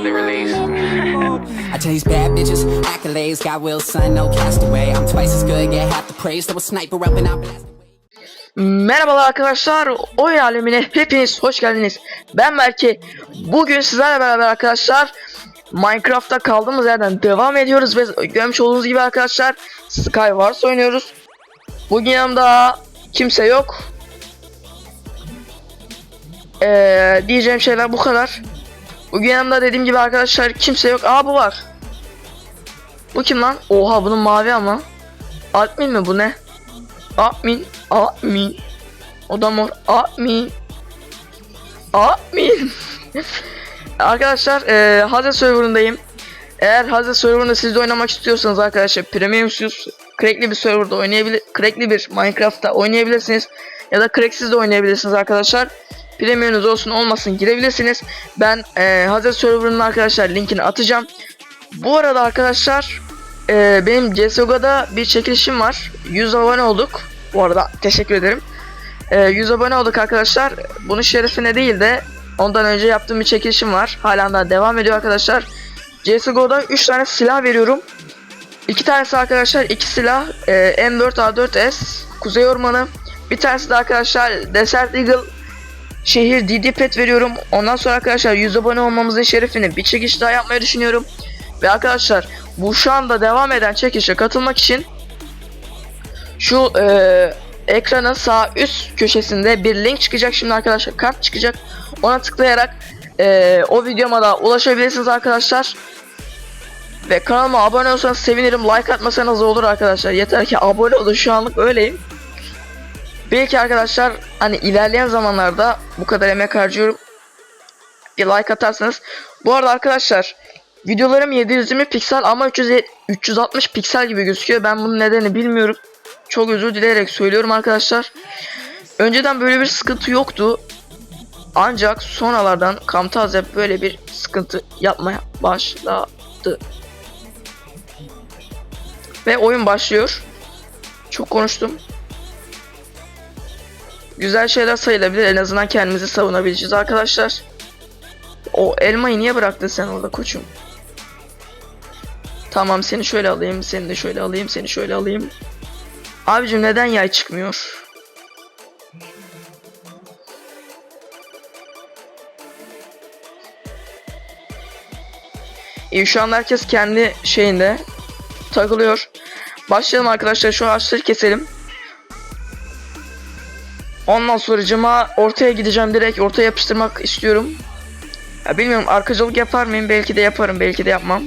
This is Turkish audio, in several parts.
monthly release. I tell these bad bitches, accolades, got will, son, no castaway. I'm twice as good, get half the praise. Throw a sniper up and I'll blast. Merhabalar arkadaşlar, oyun alemine hepiniz hoş geldiniz. Ben Berke. Bugün sizlerle beraber arkadaşlar Minecraft'ta kaldığımız yerden devam ediyoruz ve görmüş olduğunuz gibi arkadaşlar Skywars oynuyoruz. Bugün yanımda kimse yok. Ee, diyeceğim şeyler bu kadar. Bugün yanımda dediğim gibi arkadaşlar kimse yok. Aa bu var. Bu kim lan? Oha bunun mavi ama. Admin mi bu ne? Admin, admin. O da mor, admin. Admin. arkadaşlar e, Haze serverındayım. Eğer Haze serverında siz de oynamak istiyorsanız arkadaşlar premiumsuz crackli bir serverda oynayabilir crackli bir Minecraft'ta oynayabilirsiniz ya da cracksiz de oynayabilirsiniz arkadaşlar. Premium'unuz olsun olmasın girebilirsiniz. Ben e, Haze serverının arkadaşlar linkini atacağım. Bu arada arkadaşlar ee, benim CSGO'da bir çekilişim var. 100 abone olduk. Bu arada teşekkür ederim. Ee, 100 abone olduk arkadaşlar. Bunun şerefine değil de ondan önce yaptığım bir çekilişim var. Hala da devam ediyor arkadaşlar. CSGO'da 3 tane silah veriyorum. 2 tanesi arkadaşlar 2 silah e, M4A4S Kuzey Ormanı. Bir tanesi de arkadaşlar Desert Eagle şehir DD Pet veriyorum. Ondan sonra arkadaşlar 100 abone olmamızın şerefine bir çekiş daha yapmayı düşünüyorum. Ve arkadaşlar bu şu anda devam eden çekişe katılmak için şu e, ekranın sağ üst köşesinde bir link çıkacak. Şimdi arkadaşlar kart çıkacak. Ona tıklayarak e, o videoma da ulaşabilirsiniz arkadaşlar. Ve kanalıma abone olsanız sevinirim. Like atmasanız olur arkadaşlar. Yeter ki abone olun. Şu anlık öyleyim belki arkadaşlar hani ilerleyen zamanlarda bu kadar emek harcıyorum bir like atarsanız bu arada arkadaşlar Videolarım 720 piksel ama 300, 360 piksel gibi gözüküyor. Ben bunun nedeni bilmiyorum. Çok özür dileyerek söylüyorum arkadaşlar. Önceden böyle bir sıkıntı yoktu. Ancak sonralardan Camtasia böyle bir sıkıntı yapmaya başladı. Ve oyun başlıyor. Çok konuştum. Güzel şeyler sayılabilir. En azından kendimizi savunabileceğiz arkadaşlar. O elmayı niye bıraktın sen orada koçum? Tamam seni şöyle alayım, seni de şöyle alayım, seni şöyle alayım. Abicim neden yay çıkmıyor? İyi şu an herkes kendi şeyinde takılıyor. Başlayalım arkadaşlar şu ağaçları keselim. Ondan sonra cıma ortaya gideceğim direkt ortaya yapıştırmak istiyorum. Ya bilmiyorum arkacılık yapar mıyım belki de yaparım belki de yapmam.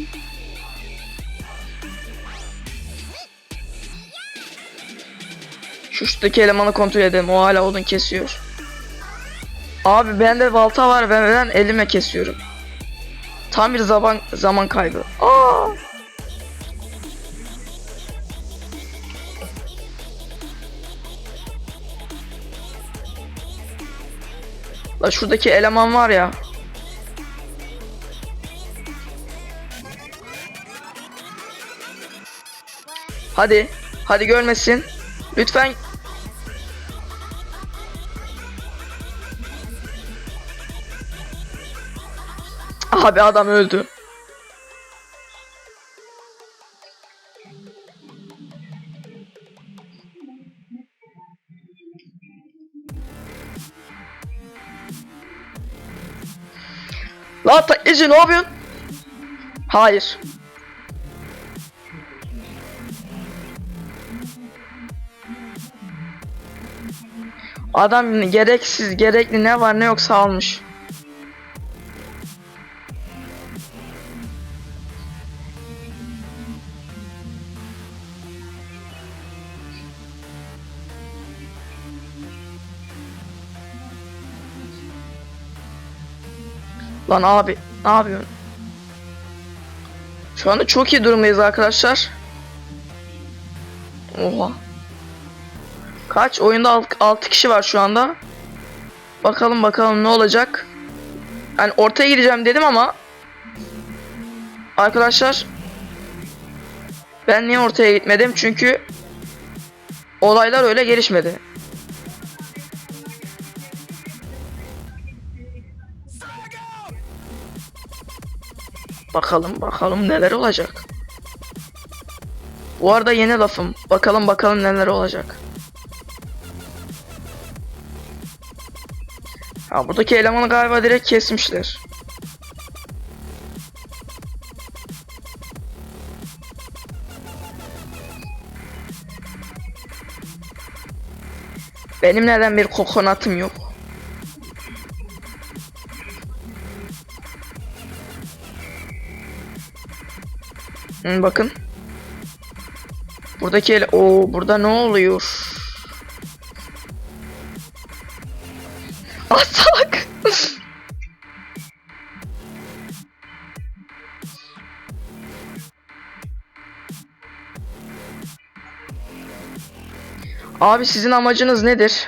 Şu üstteki elemanı kontrol edelim. O hala odun kesiyor. Abi bende balta var ve ben elime kesiyorum. Tam bir zaman zaman kaybı. Aa! La şuradaki eleman var ya. Hadi. Hadi görmesin. Lütfen Abi adam öldü. Taklitçi ne yapıyorsun? Hayır. Adam gereksiz gerekli ne var ne yoksa almış. Lan abi ne yapıyorsun? Şu anda çok iyi durumdayız arkadaşlar. Oha. Kaç? Oyunda 6 kişi var şu anda. Bakalım bakalım ne olacak. Yani ortaya gideceğim dedim ama Arkadaşlar Ben niye ortaya gitmedim? Çünkü Olaylar öyle gelişmedi. Bakalım bakalım neler olacak. Bu arada yeni lafım. Bakalım bakalım neler olacak. Ha buradaki elemanı galiba direkt kesmişler. Benim neden bir kokonatım yok? Hı, bakın. Buradaki ele... Oo, burada ne oluyor? Salak. Abi sizin amacınız nedir?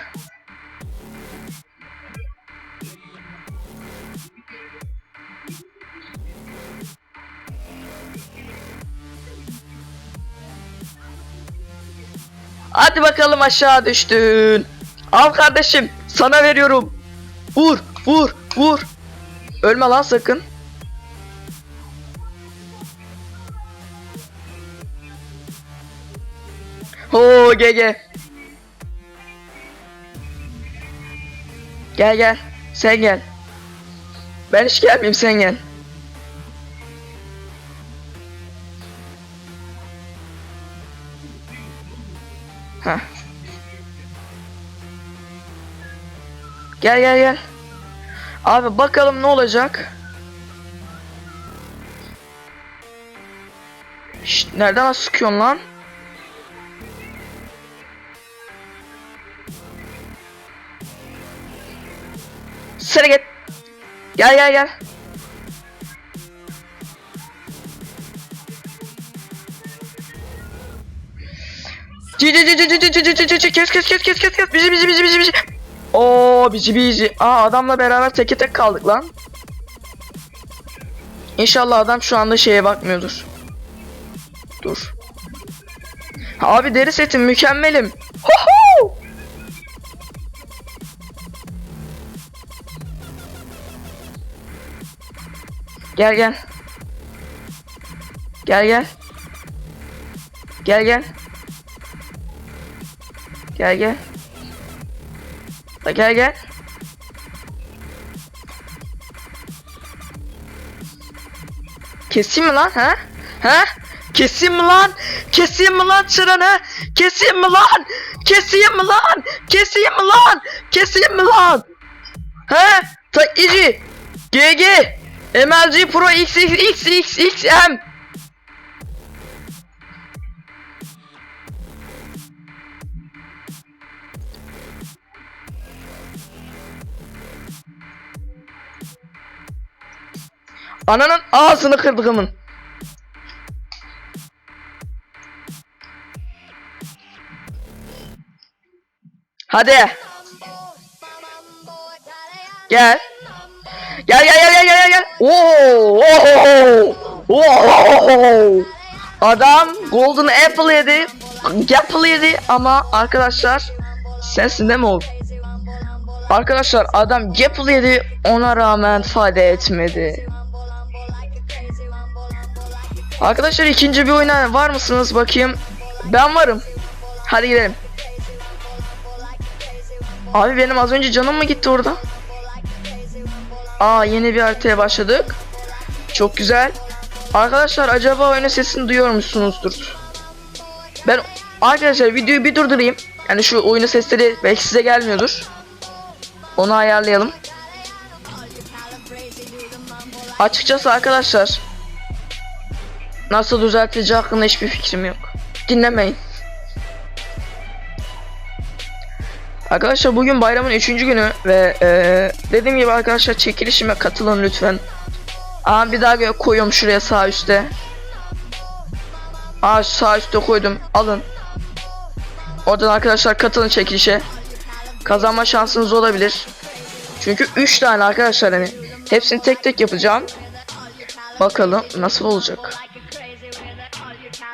Bakalım aşağı düştün. Al kardeşim sana veriyorum. Vur vur vur. Ölme lan sakın. Ho GG. Gel gel. Sen gel. Ben hiç gelmeyeyim sen gel. Heh. Gel gel gel. Abi bakalım ne olacak. Şşt, nereden sıkıyorsun lan? Sıra git. Gel gel gel. Ci ci ci ci ci ci ci ci kes kes kes kes kes kes bizi bizi bizi bizi bizi. Oo bizi bizi. Aa adamla beraber teke tek kaldık lan. İnşallah adam şu anda şeye bakmıyordur. Dur. Abi deri setim mükemmelim. Ho! Gel gel. Gel gel. Gel gel. Gel gel. La gel gel. Keseyim mi lan ha? Ha? Keseyim mi lan? Keseyim mi lan çıranı? Keseyim mi lan? Keseyim mi lan? Keseyim mi lan? Keseyim mi lan? Ha? Taklitçi. GG. MLG Pro XXXXXM. Ananın ağzını kırdığımın. Hadi. Gel. Gel gel gel gel gel gel. Oo! Oo! Oo! Adam Golden Apple yedi. Apple yedi ama arkadaşlar sesinde mi oldu? Arkadaşlar adam Apple yedi ona rağmen fayda etmedi. Arkadaşlar ikinci bir oyuna var mısınız bakayım. Ben varım. Hadi gidelim. Abi benim az önce canım mı gitti orada? Aa yeni bir haritaya başladık. Çok güzel. Arkadaşlar acaba oyunun sesini duyuyor musunuzdur? Ben arkadaşlar videoyu bir durdurayım. Yani şu oyunun sesleri belki size gelmiyordur. Onu ayarlayalım. Açıkçası arkadaşlar nasıl düzeltileceği hakkında hiçbir fikrim yok. Dinlemeyin. Arkadaşlar bugün bayramın 3. günü ve eee, dediğim gibi arkadaşlar çekilişime katılın lütfen. Aa bir daha koyuyorum şuraya sağ üstte. Aa sağ üstte koydum. Alın. Oradan arkadaşlar katılın çekilişe. Kazanma şansınız olabilir. Çünkü 3 tane arkadaşlar hani hepsini tek tek yapacağım. Bakalım nasıl olacak.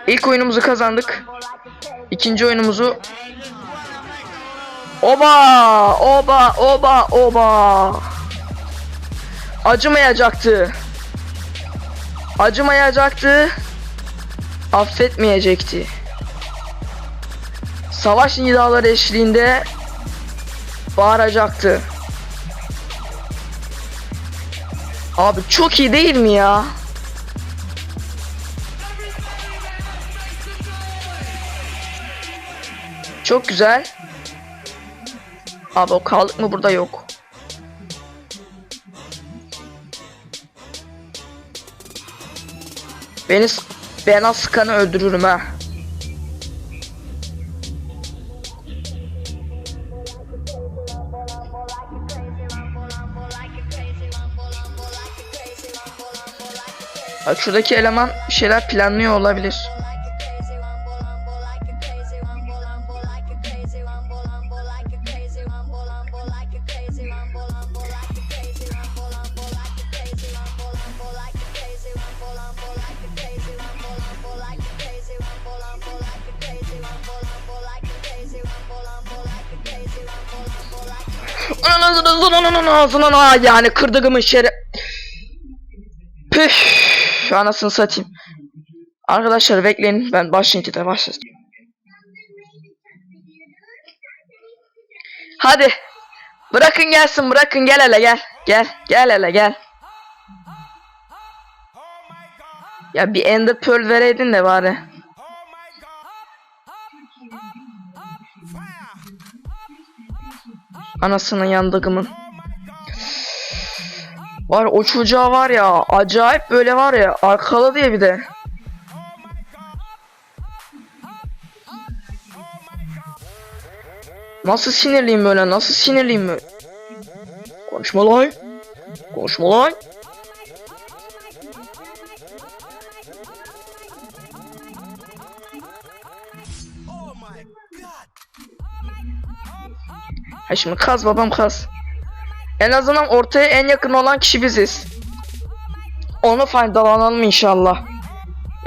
İlk oyunumuzu kazandık. İkinci oyunumuzu Oba! Oba! Oba! Oba! Acımayacaktı. acımayacaktı, affetmeyecekti. Savaş nidaları eşliğinde bağıracaktı. Abi çok iyi değil mi ya? Çok güzel. Abi o kaldık mı burada yok. Beni ben az öldürürüm ha. Bak şuradaki eleman bir şeyler planlıyor olabilir. Ananın ağzına yani kırdığımın şere... Püf, anasını satayım. Arkadaşlar bekleyin ben başlayınca da başlasın. Hadi. Bırakın gelsin bırakın gel hele gel. Gel gel hele gel. Ya bir ender pearl vereydin de bari. Anasının yandığımın. Var o çocuğa var ya acayip böyle var ya arkalı diye bir de. Nasıl sinirliyim böyle nasıl sinirliyim böyle. Konuşma lan. Konuşma lan. Ha şimdi kaz babam kaz. En azından ortaya en yakın olan kişi biziz. Onu faydalanalım inşallah.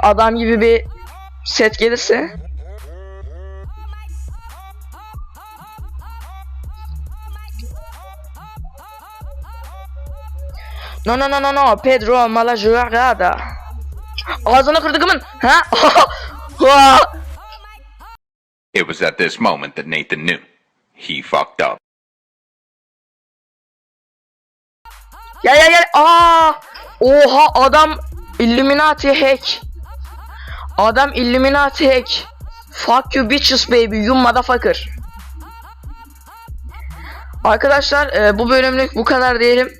Adam gibi bir set gelirse. No no no no no Pedro Malajurada. Ağzını kırdığımın. Ha? Ha! It was at this moment that Nathan knew. He fucked up. Gel gel gel. Aa! Oha adam Illuminati hack. Adam Illuminati hack. Fuck you bitches baby you motherfucker. Arkadaşlar e, bu bölümlük bu kadar diyelim.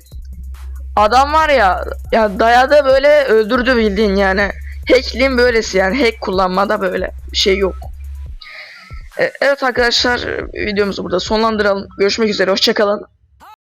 Adam var ya ya dayadı böyle öldürdü bildiğin yani. Hackliğin böylesi yani hack kullanmada böyle bir şey yok. E, evet arkadaşlar videomuzu burada sonlandıralım. Görüşmek üzere hoşçakalın.